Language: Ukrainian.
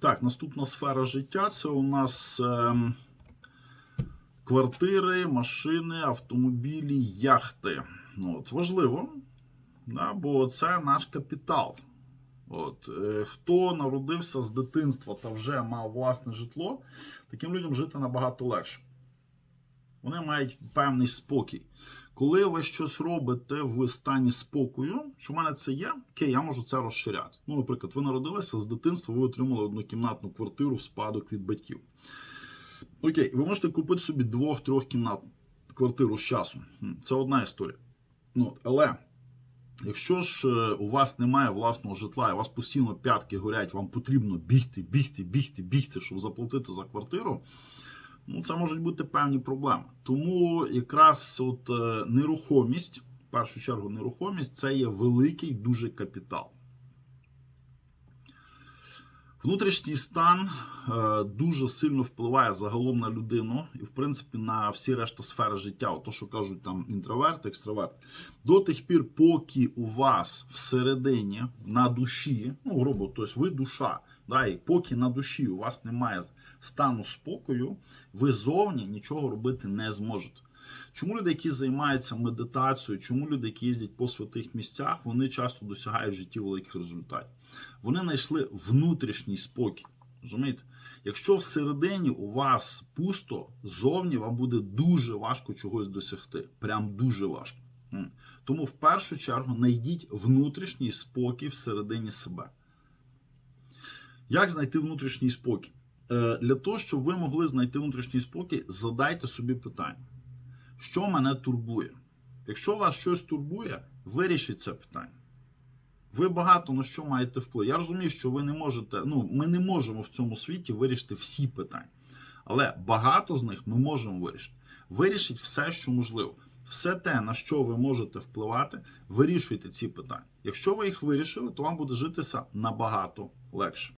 Так, наступна сфера життя це у нас ем, квартири, машини, автомобілі, яхти. Ну, от, важливо, да, бо це наш капітал. От, е, хто народився з дитинства та вже мав власне житло, таким людям жити набагато легше. Вони мають певний спокій. Коли ви щось робите в стані спокою, що в мене це є, окей, я можу це розширяти. Ну, наприклад, ви народилися з дитинства, ви отримали однокімнатну квартиру в спадок від батьків. Окей, ви можете купити собі двох-трьох кімнат квартиру з часом. Це одна історія. Ну, але якщо ж е, у вас немає власного житла, і у вас постійно п'ятки горять, вам потрібно бігти, бігти, бігти, бігти, щоб заплатити за квартиру. Ну, це можуть бути певні проблеми. Тому якраз от е, нерухомість, в першу чергу, нерухомість це є великий дуже капітал. Внутрішній стан е, дуже сильно впливає загалом на людину і, в принципі, на всі решта сфери життя. Ото, що кажуть там інтроверт, екстраверт. До тих пір, поки у вас всередині на душі, ну, грубо, тобто ви душа, да, і поки на душі у вас немає стану спокою, ви зовні нічого робити не зможете. Чому люди, які займаються медитацією, чому люди, які їздять по святих місцях, вони часто досягають в житті великих результатів? Вони знайшли внутрішній спокій. Розумієте? Якщо всередині у вас пусто, зовні вам буде дуже важко чогось досягти. Прям дуже важко. Тому в першу чергу знайдіть внутрішній спокій всередині себе. Як знайти внутрішній спокій? Е, Для того, щоб ви могли знайти внутрішній спокій, задайте собі питання, що мене турбує? Якщо вас щось турбує, вирішіть це питання. Ви багато на що маєте вплив. Я розумію, що ви не можете, ну, ми не можемо в цьому світі вирішити всі питання. Але багато з них ми можемо вирішити. Вирішіть все, що можливо. Все те, на що ви можете впливати, вирішуйте ці питання. Якщо ви їх вирішили, то вам буде житися набагато легше.